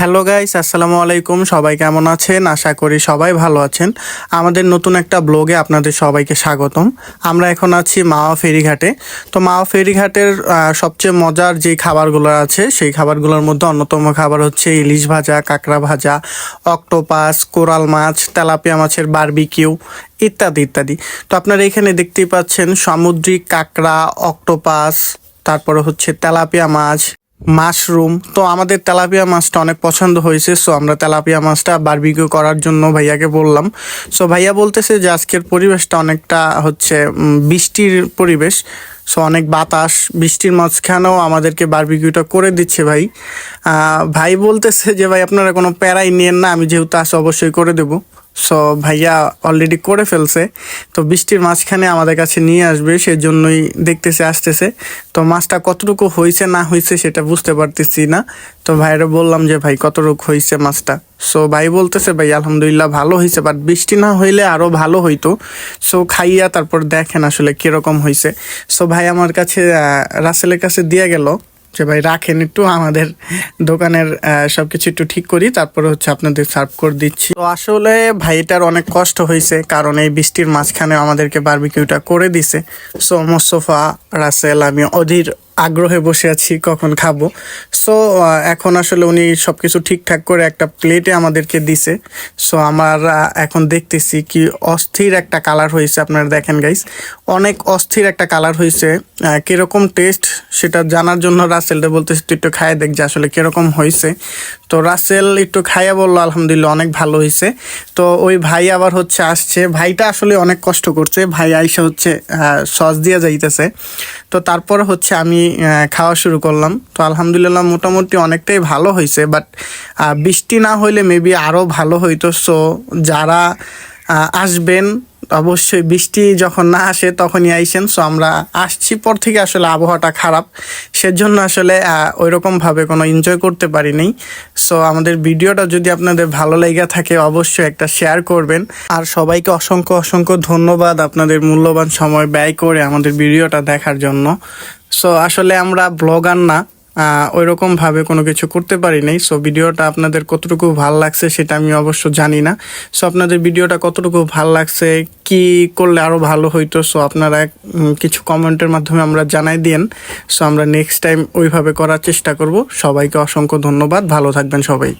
Hello guys, আসসালামু আলাইকুম। সবাই কেমন আছেন? আশা করি সবাই ভালো আছেন। আমাদের নতুন একটা ব্লগে আপনাদের সবাইকে স্বাগতম। আমরা এখন আছি মাওয়া ফেরিঘাটে। তো মাওয়া ফেরিঘাটের সবচেয়ে মজার যে খাবারগুলো আছে, সেই খাবারগুলোর মধ্যে অন্যতম খাবার হচ্ছে ইলিশ ভাজা, কাঁকড়া ভাজা, অক্টোপাস, কোরাল মাছ, তেলাপিয়া মাছের বারবিকিউ ইত্যাদি ইত্যাদি। তো আপনারা এখানে দেখতেই পাচ্ছেন সামুদ্রিক কাঁকড়া, অক্টোপাস, তারপরে হচ্ছে তেলাপিয়া মাছ মাশরুম। তো আমাদের তেলাপিয়া মাছটা অনেক পছন্দ হয়েছে সো আমরা তেলাপিয়া মাছটা বারবিকিউ করার জন্য ভাইয়াকে বললাম। সো ভাইয়া বলতেছে যে আজকের পরিবেশটা অনেকটা হচ্ছে বৃষ্টির পরিবেশ। সো অনেক বাতাস, বৃষ্টির মাঝখানেও আমাদেরকে বারবিকিউটা করে দিচ্ছে ভাই। ভাই বলতেছে যে, ভাই, আপনারা কোনো প্যারাই নিয়েন না, আমি যেহেতু আসে অবশ্যই করে দেবো। সো ভাইয়া অলরেডি করে ফেলছে। তো বৃষ্টির মাঝখানে আমাদের কাছে নিয়ে আসবে, সেজন্যই দেখতেছে, আসতেছে। তো মাছটা কতটুকু হয়েছে, না হয়েছে সেটা বুঝতে পারতেছি না। তো ভাইয়েরা বললাম যে, ভাই, কতটুকু হয়েছে মাছটা? সো ভাই বলতেছে, ভাই, আলহামদুলিল্লাহ ভালো হয়েছে বাট বৃষ্টি না হইলে আরও ভালো হইতো। সো খাইয়া তারপর দেখেন আসলে কীরকম হয়েছে। সো ভাই আমার কাছে রাসেলের কাছে দিয়ে গেল। যে ভাই রাখেন একটু আমাদের দোকানের আহ, সবকিছু একটু ঠিক করি তারপরে হচ্ছে আপনাদের সার্ভ করে দিচ্ছি। তো আসলে ভাইটার অনেক কষ্ট হয়েছে কারণ এই বৃষ্টির মাঝখানে আমাদেরকে বারবিকিউটা করে দিছে। সো মোস্তফা রাসেল আমি অধীর আগ্রহে বসে আছি, কখন খাব। সো এখন আসলে উনি সব কিছু ঠিকঠাক করে একটা প্লেটে আমাদেরকে দিছে। সো আমার এখন দেখতেছি কি অস্থির একটা কালার হয়েছে, আপনারা দেখেন গাইস অনেক অস্থির একটা কালার হয়েছে। কীরকম টেস্ট সেটা জানার জন্য রাসেলটা বলতেছি, তুই একটু খায় দেখছি আসলে কীরকম হয়েছে। তো রাসেল একটু খাইয়া বলল, আলহামদুলিল্লাহ, অনেক ভালো হয়েছে তো ওই ভাই আবার হচ্ছে আসছে। ভাইটা আসলে অনেক কষ্ট করছে। ভাই আইসা হচ্ছে সস দিয়ে যাইতেছে। তো তারপর হচ্ছে আমি খাওয়া শুরু করলাম। তো আলহামদুলিল্লাহ মোটামুটি অনেকটাই ভালো হয়েছে বাট বৃষ্টি না হইলে মেবি আরও ভালো হইতো। সো যারা আসবেন, অবশ্যই বৃষ্টি যখন না আসে তখনই আইসেন। সো আমরা আসছি পর থেকে আসলে আবহাওয়াটা খারাপ। সেজন্য আসলে ওই রকমভাবে কোনো এনজয় করতে পারিনি সো আমাদের ভিডিওটা যদি আপনাদের ভালো লেগে থাকে, অবশ্যই একটা শেয়ার করবেন। আর সবাইকে অসংখ্য অসংখ্য ধন্যবাদ আপনাদের মূল্যবান সময় ব্যয় করে আমাদের ভিডিওটা দেখার জন্য। সো আসলে আমরা ব্লগার না ওই রকম ভাবে কোনো কিছু করতে পারি নাই। সো ভিডিওটা আপনাদের কতটুকু ভালো লাগছে সেটা আমি অবশ্য জানি না। সো আপনাদের ভিডিওটা কতটুকু ভালো লাগছে কি করলে আরও ভালো হইতো? সো আপনারা কিছু কমেন্টের মাধ্যমে আমরা জানাই দিন সো আমরা নেক্সট টাইম ওইভাবে করার চেষ্টা করব। সবাইকে অসংখ্য ধন্যবাদ। ভালো থাকবেন সবাই।